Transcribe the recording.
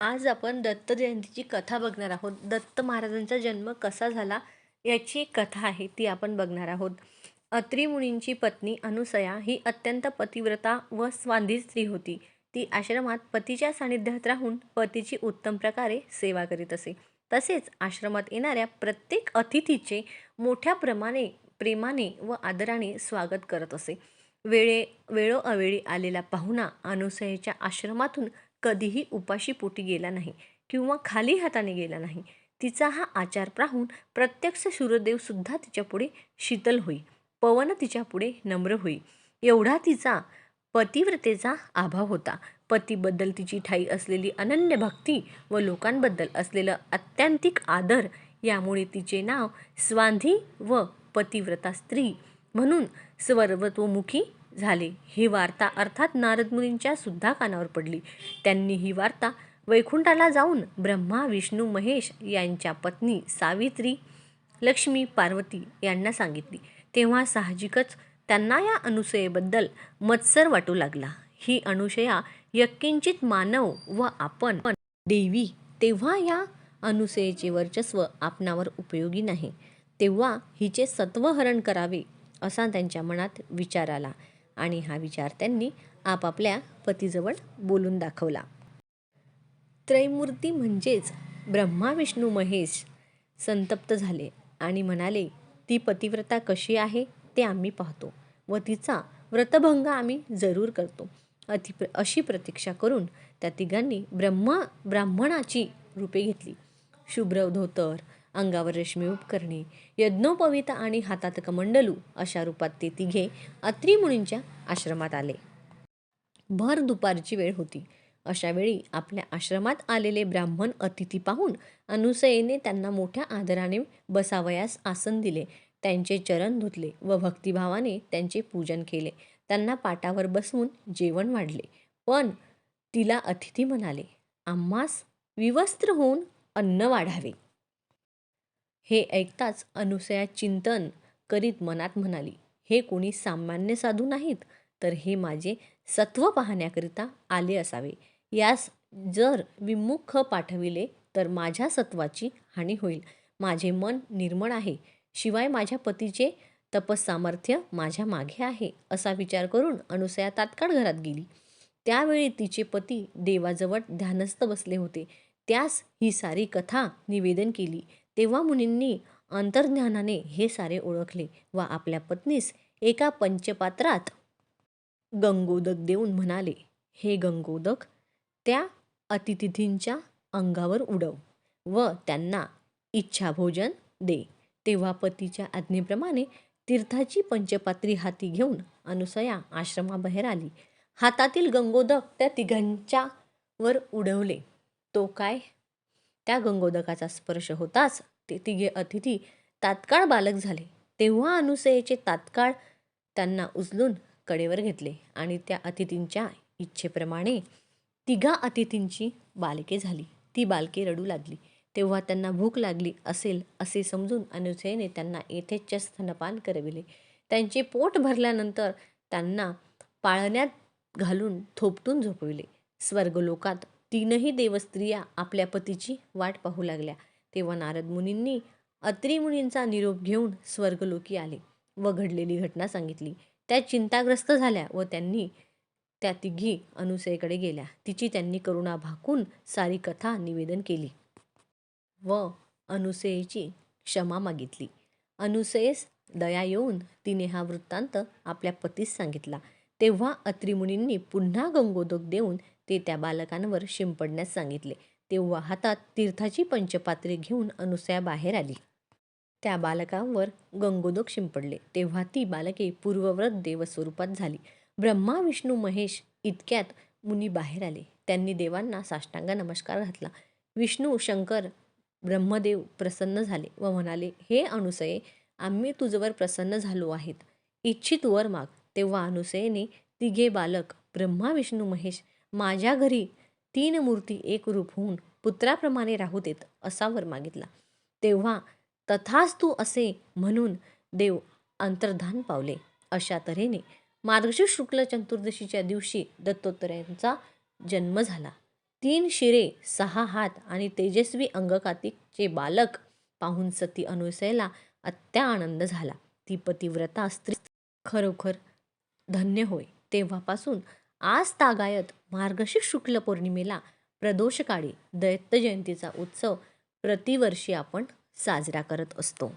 आज आपण दत्त जयंतीची कथा बघणार आहोत. दत्त महाराजांचा जन्म कसा झाला याची एक कथा आहे ती आपण बघणार आहोत. अत्री मुनींची पत्नी अनुसया ही अत्यंत पतिव्रता व स्वांधी स्त्री होती. ती आश्रमात पतीच्या सानिध्यात राहून पतीची उत्तम प्रकारे सेवा करीत असे. तसेच आश्रमात येणाऱ्या प्रत्येक अतिथीचे मोठ्या प्रमाणे प्रेमाने व आदराने स्वागत करत असे. वेळे वेळोअवेळी आलेला पाहुणा अनुसयेच्या आश्रमातून कधीही उपाशी पोटी गेला नाही किंवा खाली हाताने गेला नाही. तिचा हा आचार प्राहून प्रत्यक्ष सूर्यदेवसुद्धा तिच्यापुढे शीतल होई. पवन तिच्यापुढे नम्र होई. एवढा तिचा पतिव्रतेचा अभाव होता. पतीबद्दल तिची ठाई असलेली अनन्य भक्ती व लोकांबद्दल असलेलं आत्यंतिक आदर यामुळे तिचे नाव स्वांधी व पतिव्रता स्त्री म्हणून सर्वतोमुखी झाले. ही वार्ता अर्थात नारद मुनींच्या सुद्धा कानावर पडली. त्यांनी ही वार्ता वैकुंठाला जाऊन ब्रह्मा विष्णू महेश यांच्या पत्नी सावित्री लक्ष्मी पार्वती यांना सांगितली. तेव्हा साहजिकच त्यांना या अनुसयेबद्दल मत्सर वाटू लागला. ही अनुशया यक्किंचित मानव व आपण देवी तेव्हा या अनुसयेचे वर्चस्व आपणावर उपयोगी नाही. तेव्हा हिचे सत्वहरण करावे असा त्यांच्या मनात विचार आला. आणि हा विचार त्यांनी आपापल्या पतीजवळ बोलून दाखवला. त्रैमूर्ती म्हणजेच ब्रह्मा विष्णू महेश संतप्त झाले आणि म्हणाले ती पतिव्रता कशी आहे ते आम्ही पाहतो व तिचा व्रतभंग आम्ही जरूर करतो अति अशी प्रतीक्षा करून त्या तिघांनी ब्रह्मा ब्राह्मणाची रूपे घेतली. शुभ्र धोतर अंगावर रेशमी उपकरणे यज्ञोपवित आणि हातात कमंडलू अशा रूपात ते तिघे अत्री मुनींच्या आश्रमात आले. भर दुपारची वेळ होती. अशा वेळी आपल्या आश्रमात आलेले ब्राह्मण अतिथी पाहून अनुसयेने त्यांना मोठ्या आदराने बसावयास आसन दिले. त्यांचे चरण धुतले व भक्तिभावाने त्यांचे पूजन केले. त्यांना पाटावर बसवून जेवण वाढले. पण तिला अतिथी म्हणाले आम्हास विवस्त्र होऊन अन्न वाढावे. हे ऐकताच अनुसया चिंतन करीत मनात म्हणाली हे कोणी सामान्य साधू नाहीत? तर हे माझे सत्व पाहण्याकरिता आले असावे. यास जर विमुख पाठविले तर माझ्या सत्वाची हानी होईल. माझे मन निर्मळ आहे. शिवाय माझ्या पतीचे तपसामर्थ्य माझ्या मागे आहे असा विचार करून अनुसया तात्काळ घरात गेली. त्यावेळी तिचे पती देवाजवळ ध्यानस्थ बसले होते. त्यास ही सारी कथा निवेदन केली. तेव्हा मुनींनी अंतर्ज्ञानाने हे सारे ओळखले व आपल्या पत्नीस एका पंचपात्रात गंगोदक देऊन म्हणाले हे गंगोदक त्या अतिथितींच्या अंगावर उडव व त्यांना इच्छाभोजन दे तेव्हा पतीच्या आज्ञेप्रमाणे तीर्थाची पंचपात्री हाती घेऊन अनुसया आश्रमाबाहेर आली. हातातील गंगोदक त्या तिघांच्या वर उडवले. तो काय? त्या गंगोदकाचा स्पर्श होताच ते तिघे अतिथी तात्काळ बालक झाले. तेव्हा अनुसयेचे तात्काळ त्यांना उचलून कडेवर घेतले आणि त्या अतिथींच्या इच्छेप्रमाणे तिघा अतिथींची बालके झाली. ती बालके रडू लागली. तेव्हा त्यांना भूक लागली असेल असे समजून अनुसयेने त्यांना येथेच स्तनपान करविले. त्यांचे पोट भरल्यानंतर त्यांना पाळण्यात घालून थोपटून झोपविले. स्वर्गलोकात तीनही देवस्त्रिया आपल्या पतीची वाट पाहू लागल्या. तेव्हा नारद मुनींनी अत्री मुनींचा निरोप घेऊन स्वर्गलोकी आले व घडलेली घटना सांगितली. त्या चिंताग्रस्त झाल्या व त्यांनी त्या तिघी अनुसयेकडे गेल्या. तिची त्यांनी करुणा भाकून सारी कथा निवेदन केली व अनुसयेची क्षमा मागितली. अनुसयेस दया येऊन तिने हा वृत्तांत आपल्या पतीस सांगितला. तेव्हा अत्रिमुनींनी पुन्हा गंगोदक देऊन ते त्या बालकांवर शिंपडण्यास सांगितले. तेव्हा हातात तीर्थाची पंचपात्री घेऊन अनुसया बाहेर आली. त्या बालकांवर गंगोदक शिंपडले. तेव्हा ती बालके पूर्वव्रत देवस्वरूपात झाली. ब्रह्मा विष्णू महेश इतक्यात मुनी बाहेर आले. त्यांनी देवांना साष्टांग नमस्कार घातला. विष्णू शंकर ब्रह्मदेव प्रसन्न झाले व म्हणाले हे अनुसये आम्ही तुझवर प्रसन्न झालो आहेत. इच्छित वर माग. तेव्हा अनुसयेने तिघे बालक ब्रह्मा विष्णू महेश माझ्या घरी तीन मूर्ती एक रूप होऊन पुत्राप्रमाणे राहू देत असा वर मागितला. तेव्हा तथाच तू असे म्हणून देव अंतर्धान पावले. अशा तऱ्हेने मार्गशीर्ष शुक्ल चतुर्दशीच्या दिवशी दत्तोत्तरांचा जन्म झाला. तीन शिरे सहा हात आणि तेजस्वी अंगकातिकचे बालक पाहून सती अनुसयला अत्या आनंद झाला. ती पतिव्रता स्त्री खरोखर धन्य होय. तेव्हापासून आज तागायत मार्गशीर्ष शुक्ल पौर्णिमेला प्रदोषकाळी दैत्य जयंतीचा उत्सव प्रतिवर्षी आपण साजरा करत असतो.